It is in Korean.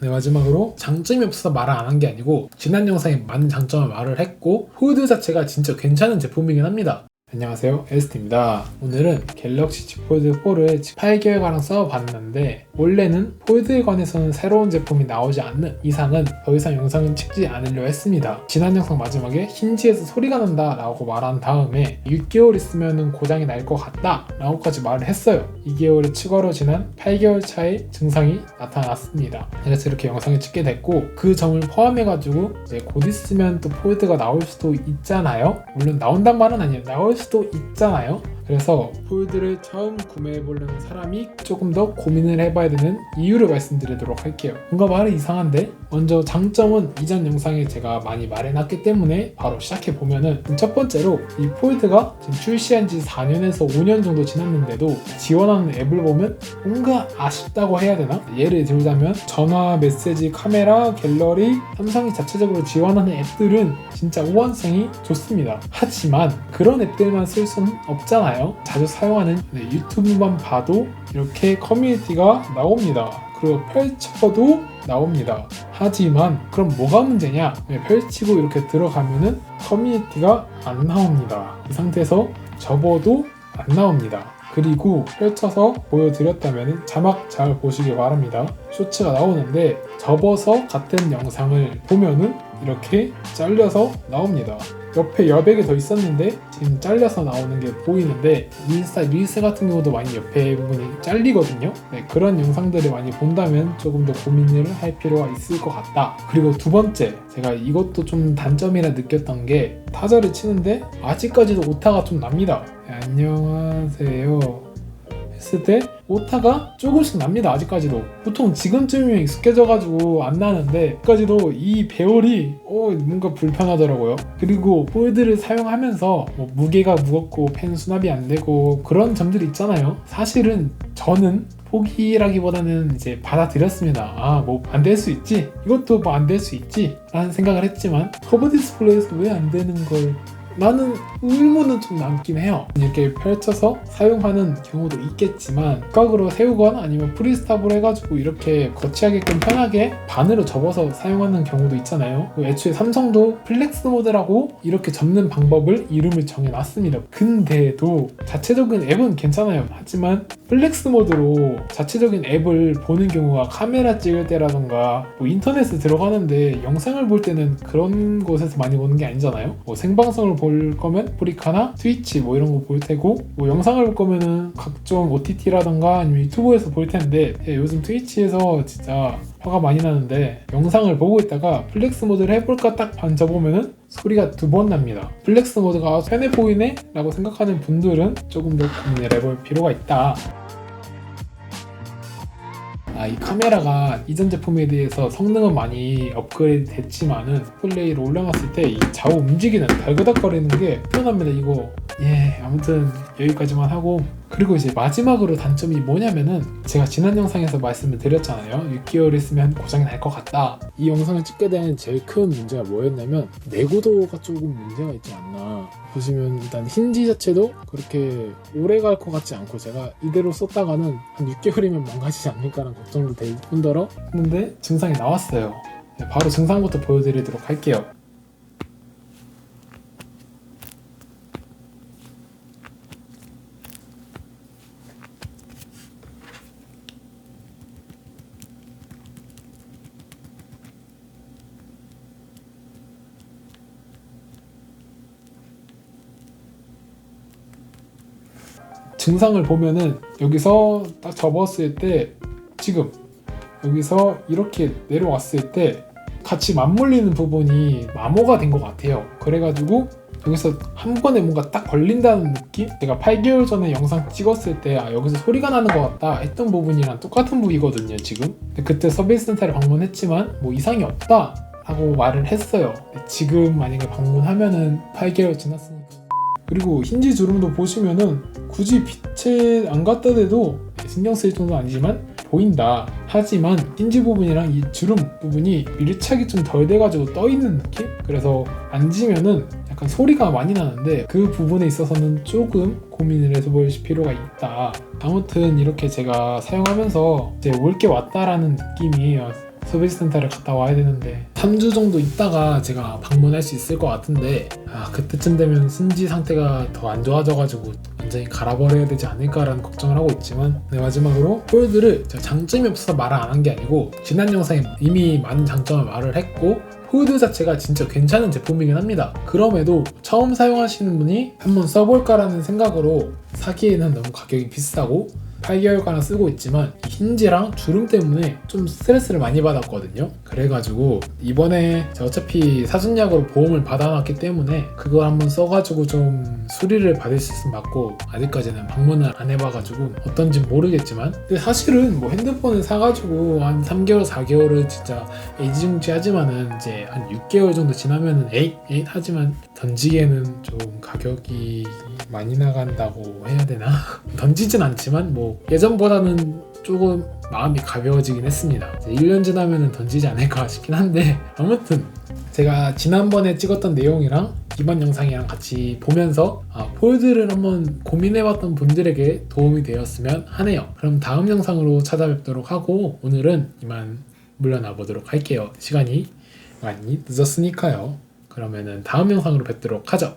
네, 마지막으로 장점이 없어서 말을 안 한 게 아니고 지난 영상에 많은 장점을 말을 했고 폴드 자체가 진짜 괜찮은 제품이긴 합니다. 안녕하세요 에스트입니다. 오늘은 갤럭시 Z 폴드 4를 8개월가량 써봤는데 원래는 폴드에 관해서는 새로운 제품이 나오지 않는 이상은 더 이상 영상은 찍지 않으려 했습니다. 지난 영상 마지막에 힌지에서 소리가 난다 라고 말한 다음에 6개월 있으면 고장이 날 것 같다 라고까지 말을 했어요. 2개월이 추가로 지난 8개월 차에 증상이 나타났습니다. 그래서 이렇게 영상을 찍게 됐고 그 점을 포함해가지고 이제 곧 있으면 또 폴드가 나올 수도 있잖아요. 물론 나온단 말은 아니에요. 나올 수도 있잖아요. 그래서 폴드를 처음 구매해 보려는 사람이 조금 더 고민을 해봐야 되는 이유를 말씀드리도록 할게요. 뭔가 말이 이상한데 먼저 장점은 이전 영상에 제가 많이 말해놨기 때문에 바로 시작해보면은 첫 번째로 이 폴드가 지금 출시한 지 4년에서 5년 정도 지났는데도 지원하는 앱을 보면 뭔가 아쉽다고 해야 되나? 예를 들자면 전화, 메시지, 카메라, 갤러리, 삼성이 자체적으로 지원하는 앱들은 진짜 호환성이 좋습니다. 하지만 그런 앱들만 쓸 수는 없잖아요. 자주 사용하는 네, 유튜브만 봐도 이렇게 커뮤니티가 나옵니다. 그리고 펼쳐도 나옵니다. 하지만 그럼 뭐가 문제냐? 네, 펼치고 이렇게 들어가면은 커뮤니티가 안 나옵니다. 이 상태에서 접어도 안 나옵니다. 그리고 펼쳐서 보여드렸다면 자막 잘 보시길 바랍니다. 쇼츠가 나오는데 접어서 같은 영상을 보면은 이렇게 잘려서 나옵니다. 옆에 여백이 더 있었는데 지금 잘려서 나오는 게 보이는데 릴사, 릴스 같은 경우도 많이 옆에 부분이 잘리거든요. 네, 그런 영상들을 많이 본다면 조금 더 고민을 할 필요가 있을 것 같다. 그리고 두 번째, 제가 이것도 좀 단점이라 느꼈던 게 타자를 치는데 아직까지도 오타가 좀 납니다. 네, 안녕하세요. 했을 때 오타가 조금씩 납니다 아직까지도 보통 지금쯤이면 익숙해져가지고 안 나는데 아직까지도 이 배열이 어, 뭔가 불편하더라고요 그리고 폴드를 사용하면서 뭐 무게가 무겁고 펜 수납이 안 되고 그런 점들이 있잖아요 사실은 저는 포기라기보다는 이제 받아들였습니다. 아, 뭐 안 될 수 있지? 이것도 뭐 안 될 수 있지? 라는 생각을 했지만 커버 디스플레이에서 왜 안 되는 걸 나는 의문은 좀 남긴 해요. 이렇게 펼쳐서 사용하는 경우도 있겠지만 각으로 세우거나 아니면 프리스탑으로 해가지고 이렇게 거치하게끔 편하게 반으로 접어서 사용하는 경우도 있잖아요. 그 애초에 삼성도 플렉스 모드라고 이렇게 접는 방법을 이름을 정해놨습니다. 근데도 자체적인 앱은 괜찮아요. 하지만 플렉스 모드로 자체적인 앱을 보는 경우가 카메라 찍을 때라던가 뭐 인터넷에 들어가는데 영상을 볼 때는 그런 곳에서 많이 보는 게 아니잖아요. 뭐 생방송을 볼 거면 브리카나 트위치 뭐 이런 거 볼 테고 뭐 영상을 볼 거면은 각종 OTT라던가 아니면 유튜브에서 볼 텐데 예, 요즘 트위치에서 진짜 화가 많이 나는데 영상을 보고 있다가 플렉스 모드를 해볼까 딱 반져보면은 소리가 두 번 납니다. 플렉스 모드가 편해 보이네? 라고 생각하는 분들은 조금 더 고민을 해볼 필요가 있다. 아, 이 카메라가 이전 제품에 비해서 성능은 많이 업그레이드 됐지만은 플레이를 올려놨을 때 이 좌우 움직이는 달그닥거리는 게 표현합니다. 이거. 예 아무튼 여기까지만 하고. 그리고 이제 마지막으로 단점이 뭐냐면은 제가 지난 영상에서 말씀을 드렸잖아요. 6개월 있으면 고장이 날 것 같다. 이 영상을 찍게 된 제일 큰 문제가 뭐였냐면 내구도가 조금 문제가 있지 않나 보시면 일단 힌지 자체도 그렇게 오래 갈 것 같지 않고 제가 이대로 썼다가는 한 6개월이면 망가지지 않을까라는 걱정도 될 뿐더러 했는데 증상이 나왔어요. 네, 바로 증상부터 보여드리도록 할게요 증상을 보면은 여기서 딱 접었을 때 지금 여기서 이렇게 내려왔을 때 같이 맞물리는 부분이 마모가 된 것 같아요. 그래가지고 여기서 한 번에 뭔가 딱 걸린다는 느낌? 제가 8개월 전에 영상 찍었을 때 아, 여기서 소리가 나는 것 같다 했던 부분이랑 똑같은 부위거든요, 지금. 그때 서비스 센터를 방문했지만 뭐 이상이 없다 하고 말을 했어요. 지금 만약에 방문하면은 8개월 지났으니까. 그리고 힌지 주름도 보시면은 굳이 빛에 안 갖다 대도 신경 쓸 정도는 아니지만 보인다. 하지만 힌지 부분이랑 이 주름 부분이 밀착이 좀 덜 돼가지고 떠 있는 느낌? 그래서 앉으면은 약간 소리가 많이 나는데 그 부분에 있어서는 조금 고민을 해서 볼 필요가 있다. 아무튼 이렇게 제가 사용하면서 이제 올 게 왔다라는 느낌이 서비스 센터를 갔다 와야 되는데 3주 정도 있다가 제가 방문할 수 있을 것 같은데 아 그때쯤 되면 신지 상태가 더 안 좋아져가지고 완전히 갈아버려야 되지 않을까라는 걱정을 하고 있지만 네, 마지막으로 폴드를 제가 장점이 없어서 말을 안 한 게 아니고 지난 영상에 이미 많은 장점을 말을 했고 후드 자체가 진짜 괜찮은 제품이긴 합니다. 그럼에도 처음 사용하시는 분이 한번 써볼까라는 생각으로 사기에는 너무 가격이 비싸고 8개월간 쓰고 있지만 이 힌지랑 주름 때문에 좀 스트레스를 많이 받았거든요. 그래가지고 이번에 어차피 사준약으로 보험을 받아놨기 때문에 그걸 한번 써가지고 좀 수리를 받을 수 있으면 받고 아직까지는 방문을 안 해봐가지고 어떤지 모르겠지만 근데 사실은 뭐 핸드폰을 사가지고 한 3개월 4개월을 진짜 애지중지 하지만은 이제 한 6개월 정도 지나면은 에잇 에잇 하지만 던지기에는 좀 가격이 많이 나간다고 해야 되나? 던지진 않지만 뭐 예전보다는 조금 마음이 가벼워지긴 했습니다. 이제 1년 지나면은 던지지 않을까 싶긴 한데 아무튼 제가 지난번에 찍었던 내용이랑 이번 영상이랑 같이 보면서 아, 폴드를 한번 고민해봤던 분들에게 도움이 되었으면 하네요. 그럼 다음 영상으로 찾아뵙도록 하고 오늘은 이만 물러나 보도록 할게요. 시간이 많이 늦었으니까요. 그러면은 다음 영상으로 뵙도록 하죠.